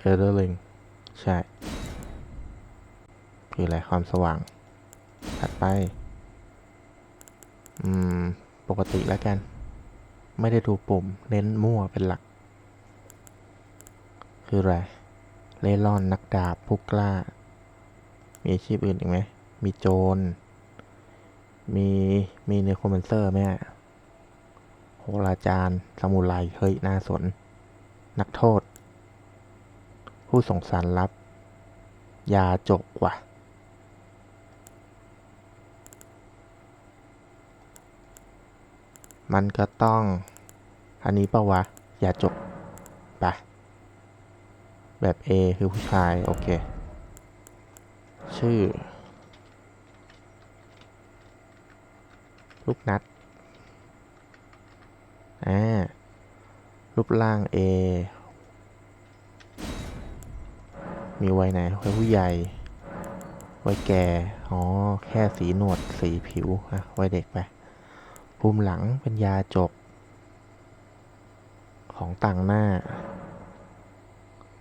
เอเดอร์ลิงใช่คืออะไรความสว่าง ถัดไป อืม ปกติแล้วกัน ไม่ได้ดูปุ่ม เน้นมั่วเป็นหลัก คืออะไร เล่ร่อนนักดาบผู้กล้า มีอาชีพอื่นอีกไหม มีโจร มี มีเนโครแมนเซอร์ไหมอะโหราจารย์สมุไรเฮ้ยน่าสน นักโทษ ผู้ส่งสารลับ ยาจกว่ะ มันก็ต้อง อันนี้ปะวะ ยาจกไปะแบบ A คือผู้ชาย โอเค ชื่อ ลูกนัดอ่ารูปร่าง A มีวัยไหนวัยผู้ใหญ่วัยแก่ อ๋อ แค่สีหนวด สีผิวอะวัยเด็กไป ภูมิหลังเป็นยาจก ของต่างหน้า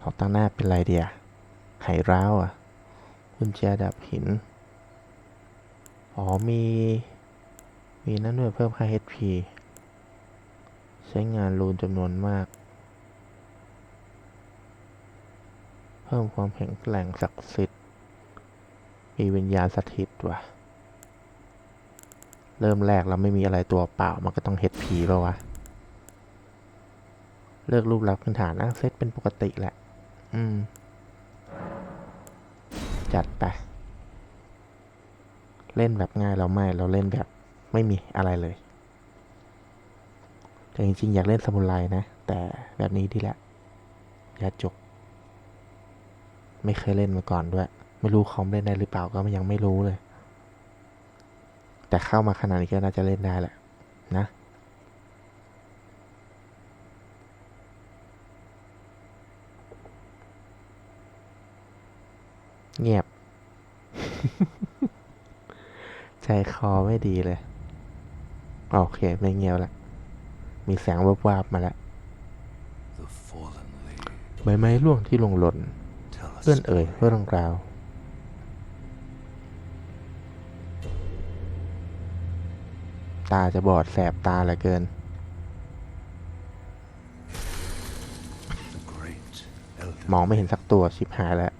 ของต่างหน้าเป็นไรเดียไหร้าวอะกุญแจดับหิน อ๋อ มี มีนั่นด้วยเพิ่มค่า HP ใช้งานรูนจำนวนมาก เพิ่มความแข็งแกร่งศักดิ์สิทธิ์ มีวิญญาณสถิตว่ะ เริ่มแรกเราไม่มีอะไรตัวเปล่า มันก็ต้อง HP ป่าวะ เลือกรูปลักษณ์พื้นฐานนะเซตเป็นปกติแหละ อืม จัดไป เล่นแบบง่ายเราไม่ เราเล่นแบบไม่มีอะไรเลย แต่จริงๆ อยากเล่นสมุนไรนะ แต่แบบนี้ดีแหละยาจก ไม่เคยเล่นมาก่อนด้วย ไม่รู้คอมเล่นได้หรือเปล่าก็ยังไม่รู้เลย แต่เข้ามาขนาดนี้ก็น่าจะเล่นได้แหละ นะเงียบ ใจคอไม่ดีเลย โอเคไม่เงียบแล้ว มีแสงวาบๆมาแล้ว The fallen lead ใบไม้ร่วงที่ลงหล่น tell us เพื่อนเอ่ยเรื่องราว ตาจะบอดแสบตาเหลือเกิน มองไม่เห็นสักตัวชิบหายแล้ว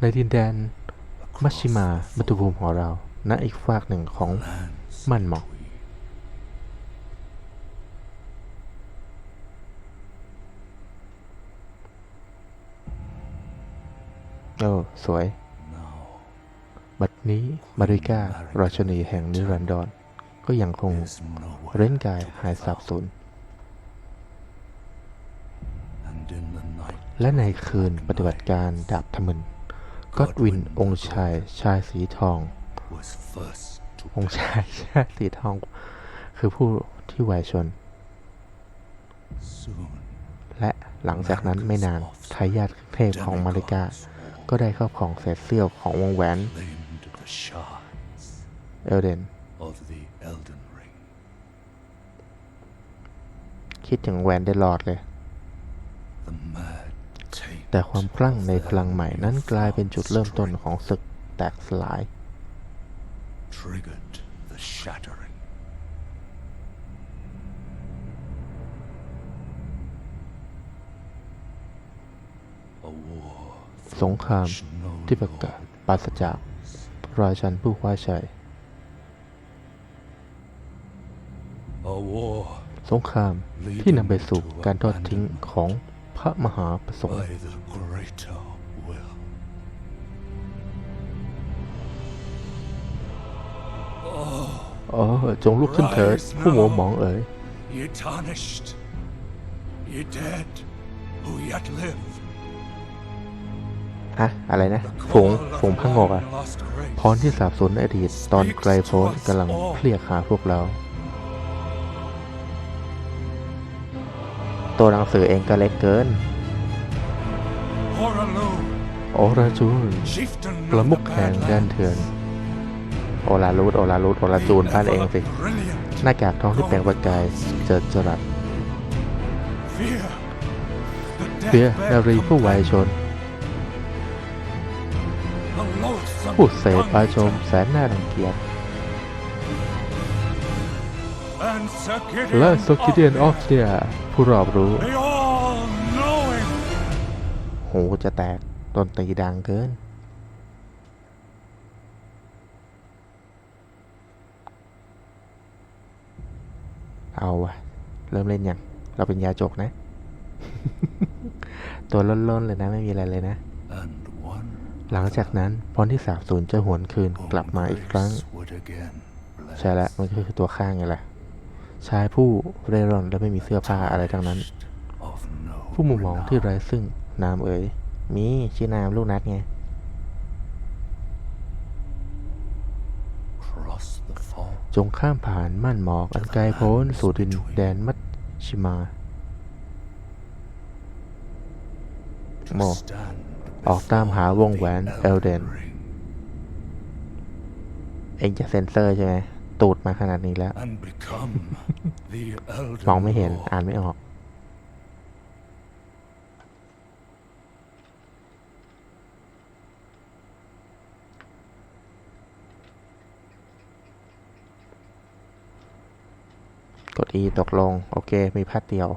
ในดินแดนมัชชิมามัตุภูมิของเราณอีกฝากหนึ่งของมันหมอก อ้สวย now บัดนี้มาริการาชนีแห่งนิรันดรก็ยังคง is nowhere เร้นกาย to be หายสาบ found. สูญ and in the night และในคืนปฏิบัติการดาบทมึนก็อดวินองค์ชายชายสีทอง was first to องค์ชายชายสีทอง คือผู้ที่ไหวชน soon และหลังจากนั้นไม่นานทายาทเทพของมาริกา ก็ได้ครอบครองเศษเสี้ยวของวงแหวนเอลเดนคิดถึงแหวนได้หลอดเลย แต่ความคลั่งในพลังใหม่นั้นกลายเป็นจุดเริ่มต้นของศึกแตกสลาย triggered the shattering. A war สงครามที่ประกาศปราศจากราชันผู้คว้าชัย สงครามที่นำไปสู่การทอดทิ้งของพระมหาประสงค์ by the greater will. อ๋อจงลุกขึ้นเถิดผู้หัวหมองเอ๋ย Ye tarnished, ye dead, who yet live. ฮะ อะไรนะฝูงฝูงพระงกอะ Lost grace. พรที่สาบสูญในอดีตตอนไกลโพ้นกำลังเรียกหาพวกเรา ตัวหนังสือเองก็เล็กเกิน Horalu, โอราจูน chieftain ประ of มุ the ขแห่ง Badlands. แดนเถื่อนโอลารูดโอลารูดโอลาจูนบ้านเองสิ Brilliant หน้ากากทองที่แปลงประกายเจิดจรัส Fear. The เพื่อ deathbed นารีผู้วายชน ผู้เสพาชม dung แสนน่ารังเกียจ And Sir และ Gideon สกิเดียนออฟเซียผู้รอบรู้ the all-knowing. หูจะแตกดนตรีดังเกิน เอาวะเริ่มเล่นยัง เราเป็นยาจกนะ ตัวล้นๆเลยนะ ไม่มีอะไรเลยนะ And one หลังจากนั้นพรที่สาบสูญจะหวนคืนกลับมาอีกครั้ง grace would again bless ใช่แล้วมันก็คือตัวข้างไงล่ะ ชายผู้เร่ร่อนและไม่มีเสื้อผ้าอะไรทั้งนั้น of no ผู้มุมมองที่ renown. ไร้ซึ่งนามเอ๋ยมีชื่อนามลูกนัดไง Cross the fault จงข้ามผ่านม่านหมอกอันไกลโพ้นสู่ดินแดนมัชชิมา to Mo. stand ออกตามหาวง before แหวน the เอลเดน Elden Ring เองจะเซ็นเซอร์ใช่ไหม ตูดมาขนาดนี้แล้ว and become the Elden มองไม่เห็น Lord. อ่านไม่ออก กด E ตกลง โอเค มีพาดเดียว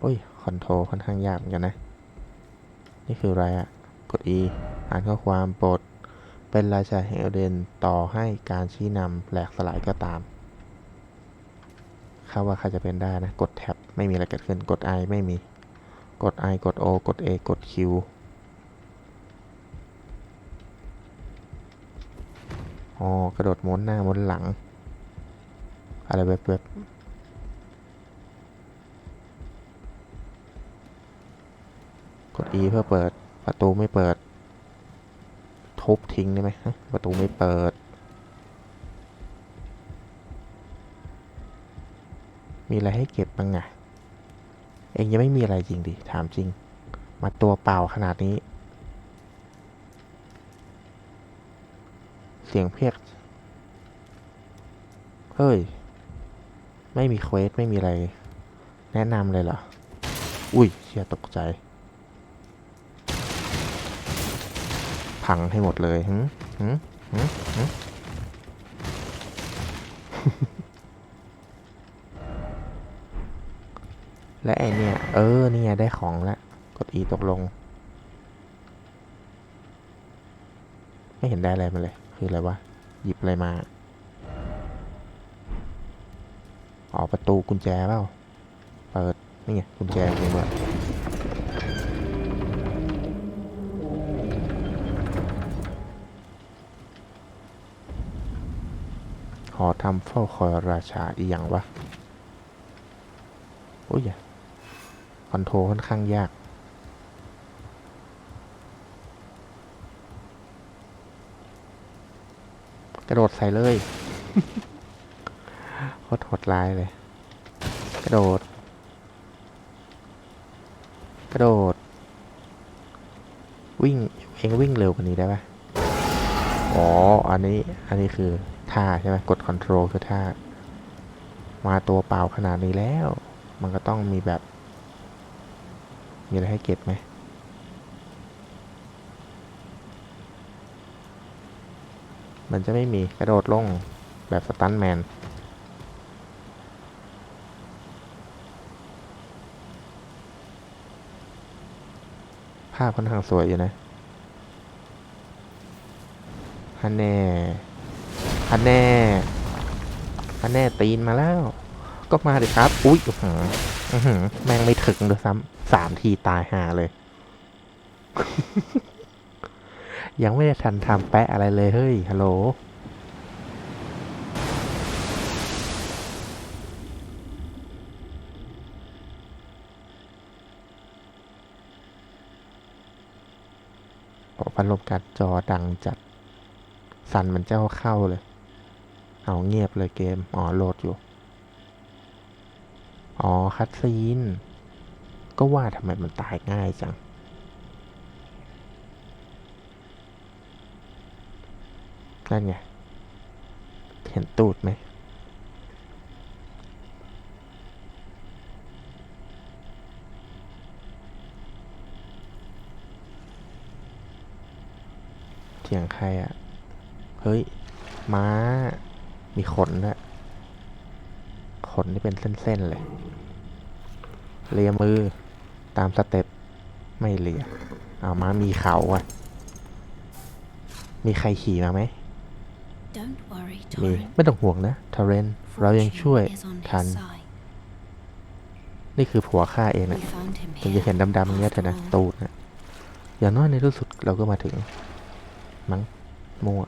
โอ้ย คอนโทรลค่อนข้างยากเหมือนกันนะ นี่คืออะไรอะกด E อ่านข้อความโปรด เป็นราชาแห่งเอเดนต่อให้การชี้นำแหลกสลายก็ตามเข้าว่าใครจะเป็นได้นะ กดแท็บไม่มีอะไรเกิดขึ้น กด I ไม่มี กด I กด O กด A กด Q อ๋อกระโดดม้วนหน้าม้วนหลัง อะไรแบบแบบ กด E เพื่อเปิดประตูไม่เปิด ทุบทิ้งได้ไหมประตูไม่เปิด มีอะไรให้เก็บบ้างอะเองยังไม่มีอะไรจริงดิ ถามจริง มาตัวเปล่าขนาดนี้ เสียงเพียก เฮ้ย ไม่มีเควส ไม่มีอะไร แนะนำเลยเหรอ อุ้ยเชียตกใจ พังให้หมดเลยหึหึหึหึและไอเนี่ย เออ นี่ไงได้ของแล้ว กด E ตกลง ไม่เห็นได้อะไรมาเลย คืออะไรวะ หยิบอะไรมาอ๋อประตูกุญแจเปล่า เปิด นี่ไงกุญแจจริงด้วย อทำเฝ้าคอยราชาอีหยังวะ โอ้ยคอนโทรลค่อนข้างยาก กระโดดใส่เลยโคตรโหดร้ายเลย กระโดด กระโดด วิ่ง เองวิ่งเร็วกว่านี้ได้ปะอ๋อ อันนี้ อันนี้คือ ท่าใช่ไหมกดคอนโทรลคือท่า มาตัวเปล่าขนาดนี้แล้ว มันก็ต้องมีแบบ มีอะไรให้เก็บไหมมันจะไม่มีกระโดดลงแบบสตันแมน ภาพค่อนข้างสวยอยู่นะฮันแน่ ฮันแน่ฮันแน่ตีนมาแล้ว ก็มาดิครับ อุ๊ยอือหือแม่งไม่ถึงด้วยซ้ำสามทีตายหาเลย ยังไม่ได้ทันทำแปะอะไรเลย เฮ้ย ฮัลโหลโอ้พัดลมกัดจอดังจัด สั่นมันเจ้าเข้าเลย เอาเงียบเลยเกม อ๋อโหลดอยู่ อ๋อ คัดซีน ก็ว่าทำไมมันตายง่ายจัง นั่นไง เห็นตูดไหมเสียงใครอะ่ะ เฮ้ย ม้า มีขนด้วยขนที่เป็นเส้น ๆ เลย เลียมือตามสเต็ปไม่เลียเอาม้ามีเขาอะ มีใครขี่มาไหม Don't worry, มี Torrin. ไม่ต้องห่วงนะทอร์เรน เรายัง Fortune ช่วย is on his ทัน side. นี่คือผัวข้าเองนะ We found him ถึงจะเห็น here, ดำๆอย่างเงี้ยเถอะนะ after all. ตูดนะอย่างน้อยในที่สุดเราก็มาถึง มั้งมัว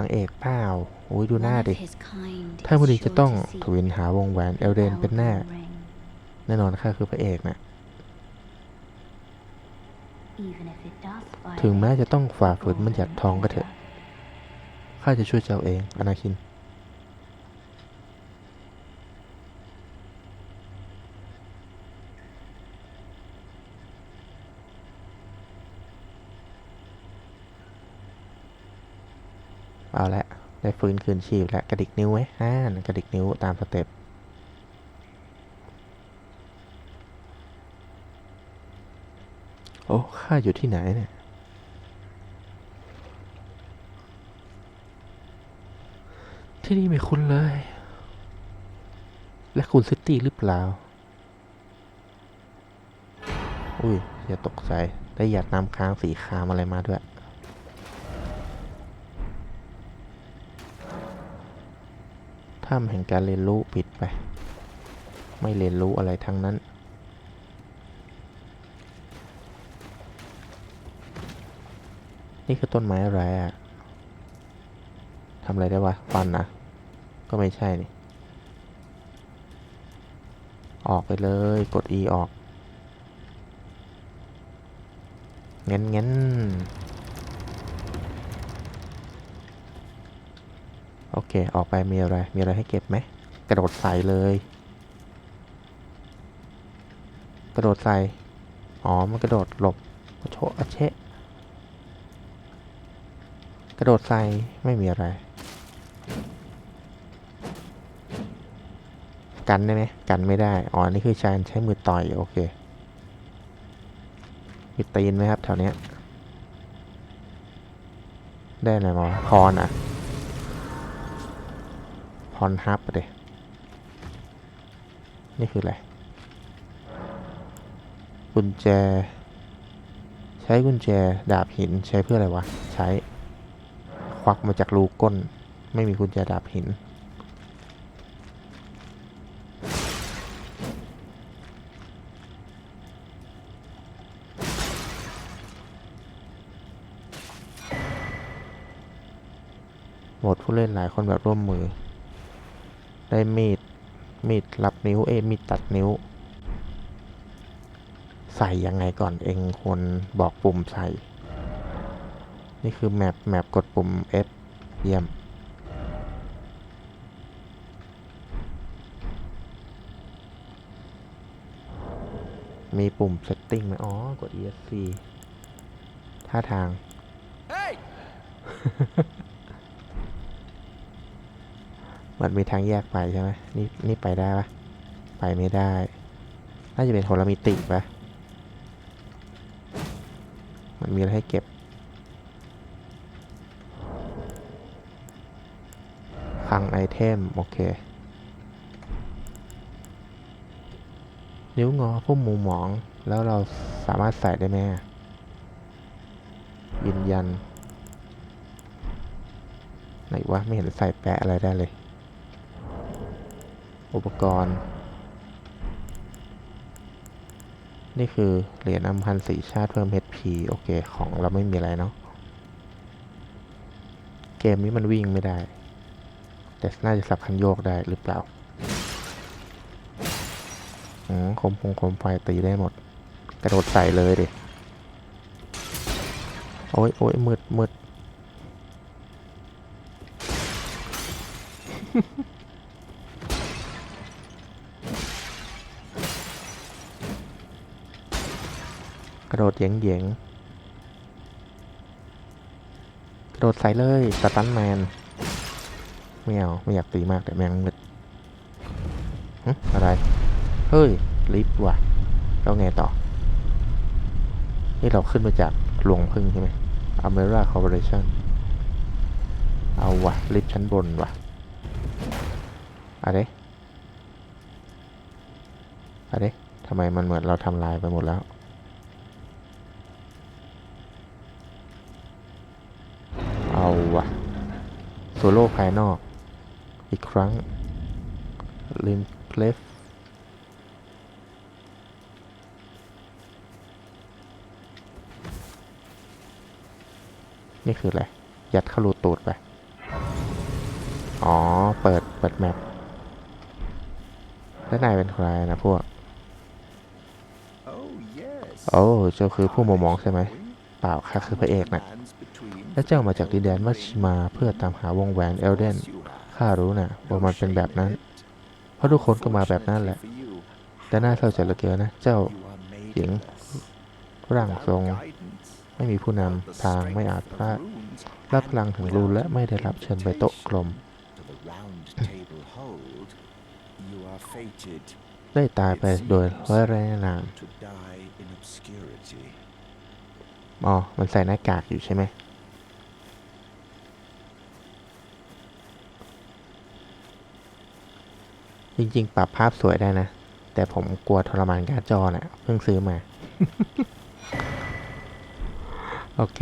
นางเอกเปล่าโอ้ยดูหน้า One of ดิ his kind ถ้าพอดี is จะ sure ต้อง to seek ทวินหาวงแหวนเอลเดน our เป็นแน่ ring. แน่นอนข้าคือพระเอกนะ Even if it does ถึงแม้ violate จะต้องฝ่าฝืน the บัญญัติทองก็เถอะ golden ข้าจะช่วยเจ้าเองอนาคิน เอาละได้ฟื้นคืนชีพแล้วกระดิกนิ้วไหมอ่ากระดิกนิ้วตามสเต็ปโอ้ข้าอยู่ที่ไหนเนี่ยที่นี่ไม่คุ้นเลย และคุณซิตี้หรือเปล่า อุ้ยอย่าตกใจ ได้หยาดน้ำค้างสีคามอะไรมาด้วย ถ้ำแห่งการเรียนรู้ปิดไป ไม่เรียนรู้อะไรทั้งนั้น นี่คือต้นไม้อะไรอะทำอะไรได้วะฟันนะก็ไม่ใช่นี่ ออกไปเลยกด E ออก เงั้นงั้นโอ เค ออกไปมีอะไร มีอะไรให้เก็บไหม กระโดดใส่เลย กระโดดใส่ อ๋อ มันกระโดดหลบโชอะเชะกระโดดใส่ ไม่มีอะไร กันได้ไหมกันไม่ได้ อ๋อ นี่คือการใช้มือต่อย โอเค มีตีนไหมครับแถวเนี้ยได้อะไรมาวะพรอะ พรฮับเดนี่คืออะไร กุญแจ ใช้กุญแจดาบหินใช้เพื่ออะไรวะ ใช้ควักมาจากรูก้น ไม่มีกุญแจดาบหิน หมดผู้เล่นหลายคนแบบร่วมมือ ได้มีด มีดรับนิ้วเอยมีดตัดนิ้ว ใส่ยังไงก่อนเองควรบอกปุ่มใส่ นี่คือแมปแมปกดปุ่ม F เยี่ยมมีปุ่ม setting ไหมอ๋อ กด ESC ท่าทาง Hey! มันมีทางแยกไปใช่ไหมนี่นี่ไปได้ปะไปไม่ได้ น่าจะเป็นคนละมิติปะมันมีอะไรให้เก็บ คลังไอเทม โอเค นิ้วงอพุ่มมุมหมอง แล้วเราสามารถใส่ได้ไหมยืนยัน ไหนวะ ไม่เห็นใส่แปะอะไรได้เลย อุปกรณ์ นี่คือเหรียญอัมพันสีชาติเพิ่ม HP โอเค ของเราไม่มีอะไรเนาะ เกมนี้มันวิ่งไม่ได้ แต่น่าจะสับคันโยกได้หรือเปล่าอืมคมพงคมไฟตีได้หมด กระโดดใส่เลยดิ โอ้ยโอ้ยมืดมืด โดดเหยงเยงโดดใส่เลยสตันแมนไม่เอาไม่อยากตีมากแต่แมงมึดอะไร เฮ้ย ลิฟต์ว่ะแล้วไงต่อ นี่เราขึ้นมาจากหลวงพึ่งใช่ไหมอเมร่าคอร์ปอเรชั่นเอาว่ะ ลิฟต์ชั้นบนว่ะ อะไรอะไรทำไมมันเหมือนเราทำลายไปหมดแล้ว เอาว่ะ โซโล่ภายนอก อีกครั้งลิมเคลฟนี่คืออะไร ยัดเข้ารูตูดไป อ๋อ เปิด เปิดแมปแล้วนายเป็นใครนะพวก Oh, yes. โอ้เจ้าคือผู้มามองใช่ไหม เปล่าข้าคือพระเอกนะ Lands between และเจ้ามาจากดินแดนมัชชิมาเพื่อตามหาวงแหวนเอลเดน ข้ารู้นะว่ามันเป็นแบบนั้น เพราะทุกคนก็มาแบบนั้นแหละ แต่น่าเศร้าใจเหลือเกินนะ เจ้าหญิงร่างทรง ไม่มีผู้นำทางไม่อาจพลาดรับพลังถึงรูนและไม่ได้รับเชิญไปโต๊ะกลม ได้ตายไปโดยร้อยแรงนามอ๋อ มันใส่หน้ากากอยู่ใช่ไหม จริง ๆ ปรับภาพสวยได้นะ แต่ผมกลัวทรมานการ์ดจอน่ะเพิ่งซื้อมา โอเค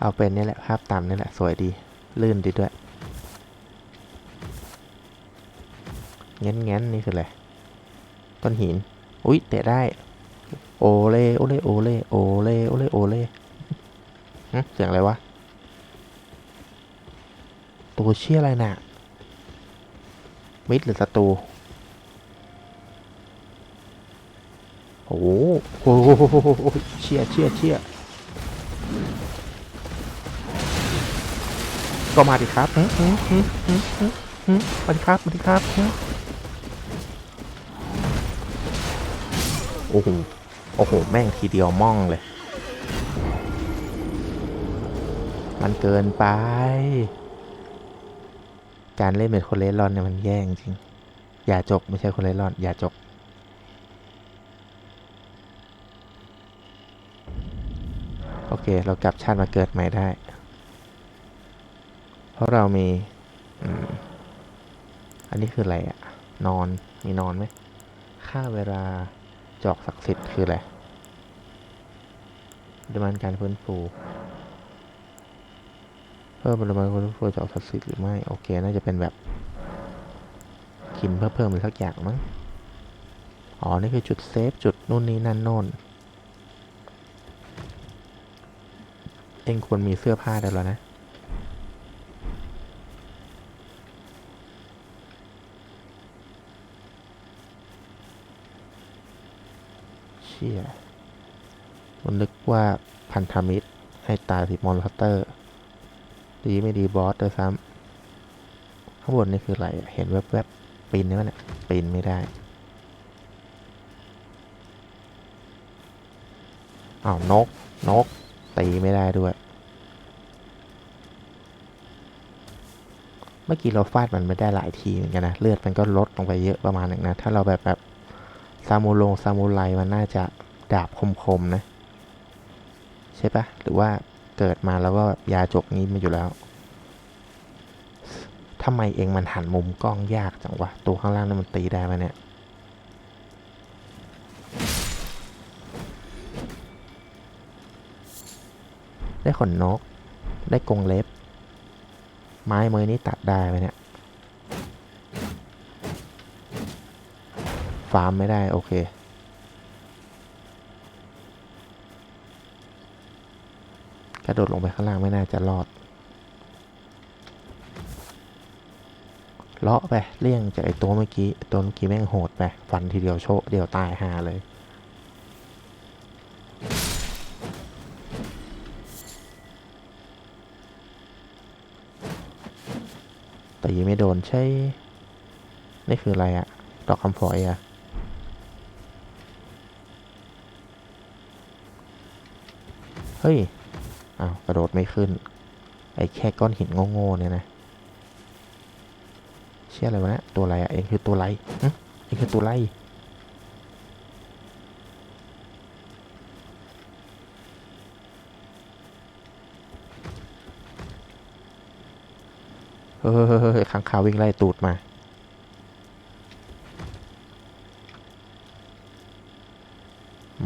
เอาเป็นนี่แหละ ภาพต่ำนี่แหละ สวยดี ลื่นดีด้วยแง้นแง้นๆนี่คืออะไรต้นหิน อุ๊ย เตะได้ โอเล่โอเล่โอเล่โอเล่โอเล่โอเล่เสียงอะไรวะ ตัวเชี่ยอะไรน่ะ มิดหรือศัตรูโอ้โหโอ้โหเชี่ยเชี่ยเชี่ยก็มาดิครับหึหึหึหึหึหึมาดิครับมาดิครับโอ้โห โอ้โห แม่งทีเดียวม่องเลย มันเกินไป การเล่นเป็นคนเล่ร่อนเนี่ยมันแย่จริง อย่าจกไม่ใช่คนเล่ร่อน อย่าจก โอเค เรากลับชาติมาเกิดใหม่ได้ เพราะเรามีอันนี้คืออะไรอะนอน มีนอนไหม ค่าเวลาจอกศักดิ์สิทธิ์คืออะไรปริมาณการฟื้นฟู เพิ่มปริมาณการฟื้นฟูจอกศักดิ์สิทธิ์หรือไม่ โอเค น่าจะเป็นแบบ กินเพื่อเพิ่มอะไรสักอย่างมั้ง อ๋อ นี่คือจุดเซฟ จุดนู่นนี่นั่นโน่น เองควรมีเสื้อผ้าได้แล้วนะ เชี่ยมันนึกว่าพันธมิตรให้ตายสิมอนสเตอร์ ดีไม่ดีบอสด้วยซ้ำข้างบนนี่คืออะไรเห็นแวบๆปีนได้ไหมเนี่ยปีนไม่ได้อ้าวนกนกตีไม่ได้ด้วย เมื่อกี้เราฟาดมันไม่ได้หลายทีเหมือนกันนะเลือดมันก็ลดลงไปเยอะประมาณหนึ่งนะ ถ้าเราแบบแบบซามูลงซามูไรมันน่าจะดาบคมๆนะ ใช่ปะหรือว่า เกิดมาแล้วก็แบบยาจกนี้มาอยู่แล้วทำไมเองมันหันมุมกล้องยากจังวะ ตัวข้างล่างนั่นมันตีได้ไหมเนี่ย ได้ขนนก ได้กรงเล็บ ไม้มือนี้ตัดได้ไหมเนี่ย ฟาร์มไม่ได้ โอเค กระโดดลงไปข้างล่างไม่น่าจะรอด เลาะไปเลี่ยงจากไอตัวเมื่อกี้ตัวเมื่อกี้แม่งโหดไปฟันทีเดียวโชะเดียวตายหาเลยตีไม่โดนใช่ นี่คืออะไรอะดอกคำฝอยอะเฮ้ย กระโดดไม่ขึ้น ไอ้แค่ก้อนหินโง่ๆเนี่ยนะ เชี่ยอะไรวะนี่ยตัวอะไรอะเองคือตัวไรเองคือตัวไรเฮ้ยข้างขาววิ่งไล่ตูดมา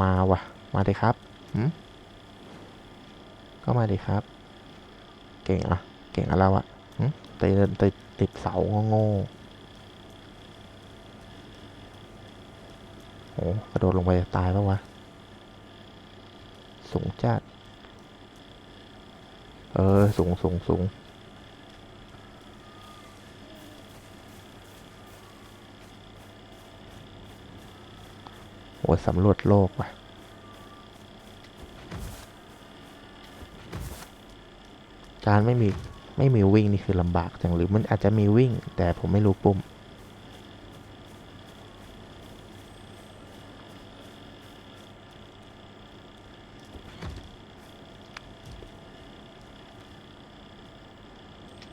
มาวะมาดิครับหืม ก็มาดิครับ เก่งอะ เก่งอะเราอะติดติดติดเสาโง่โอ้กระโดดลงไปตายปะวะ สูงจัด เออ สูงสูงสูงโอ้สำรวจโลกว่ะ การไม่มีไม่มีวิ่งนี่คือลำบากจังหรือมันอาจจะมีวิ่ง แต่ผมไม่รู้ปุ่ม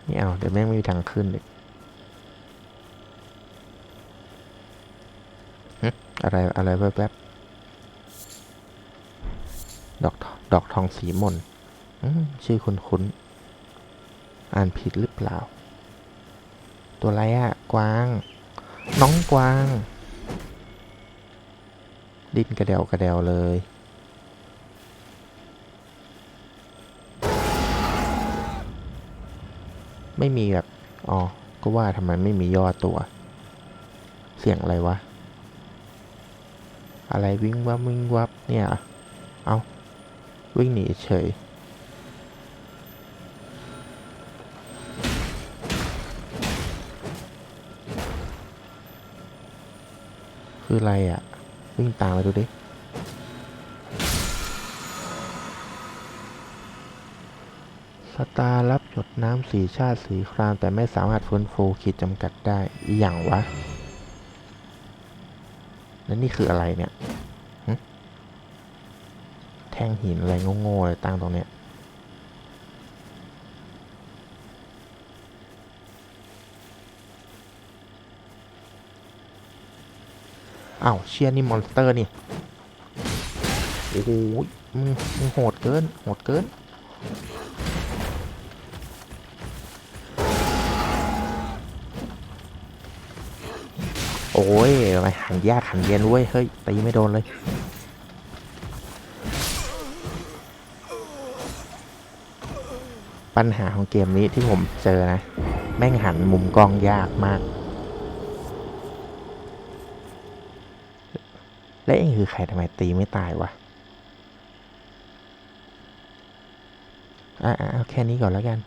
ไม่เอาเดี๋ยวแม่งไม่มีทางขึ้นเลยอะไรอะไรแวบๆดอกดอกทองสีมนมชื่อคุ้นคุ้นๆ อ่านผิดหรือเปล่า ตัวอะไรอะกวาง น้องกวาง ดิ้นกระเดวกระเดวเลย ไม่มีแบบ อ๋อ ก็ว่าทำไมไม่มีย่อตัว เสียงอะไรวะ อะไรวิ่งวับวิ่งวับเนี่ยเหรอเอาวิ่งหนีเฉย คืออะไรอะ วิ่งตามไปดูดิ สตาร์รับหยดน้ำสีชาติสีคราม แต่ไม่สามารถฟื้นฟูขีดจำกัดได้อหย่างวะ แล้วนี่คืออะไรเนี่ย แท่งหินอะไรโง่ๆเลยตั้งตรงเนี้ย อ้าวเชียนี่มอนสเตอร์นี่โอ้โหมึงมึงโหดเกินโหดเกินโอ้ยทำไมหันยากหันเย็นเว้ยเฮ้ยตีไม่โดนเลยปัญหาของเกมนี้ที่ผมเจอนะ แม่งหันมุมกล้องยากมาก และเองคือใครทำไมตีไม่ตายวะอ่าเอาแค่นี้ก่อนแล้วกัน